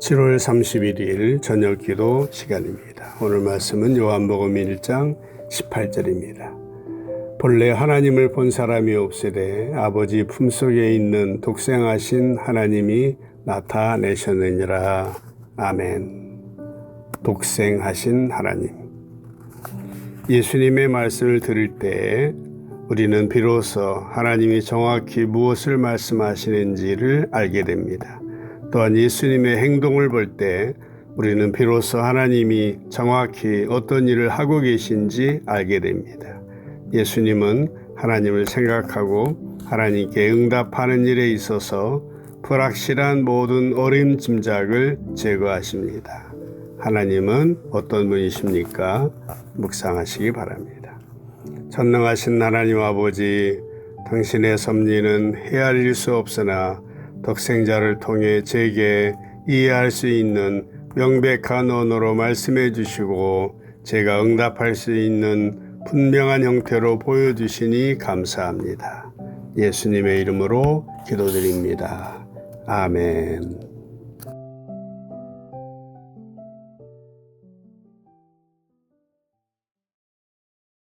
7월 31일 저녁 기도 시간입니다. 오늘 말씀은 요한복음 1장 18절입니다. 본래 하나님을 본 사람이 없으되 아버지 품속에 있는 독생하신 하나님이 나타내셨느니라. 아멘. 독생하신 하나님. 예수님의 말씀을 들을 때 우리는 비로소 하나님이 정확히 무엇을 말씀하시는지를 알게 됩니다. 또한 예수님의 행동을 볼 때 우리는 비로소 하나님이 정확히 어떤 일을 하고 계신지 알게 됩니다. 예수님은 하나님을 생각하고 하나님께 응답하는 일에 있어서 불확실한 모든 어림짐작을 제거하십니다. 하나님은 어떤 분이십니까? 묵상하시기 바랍니다. 전능하신 하나님 아버지, 당신의 섭리는 헤아릴 수 없으나 독생자를 통해 제게 이해할 수 있는 명백한 언어로 말씀해 주시고 제가 응답할 수 있는 분명한 형태로 보여주시니 감사합니다. 예수님의 이름으로 기도드립니다. 아멘.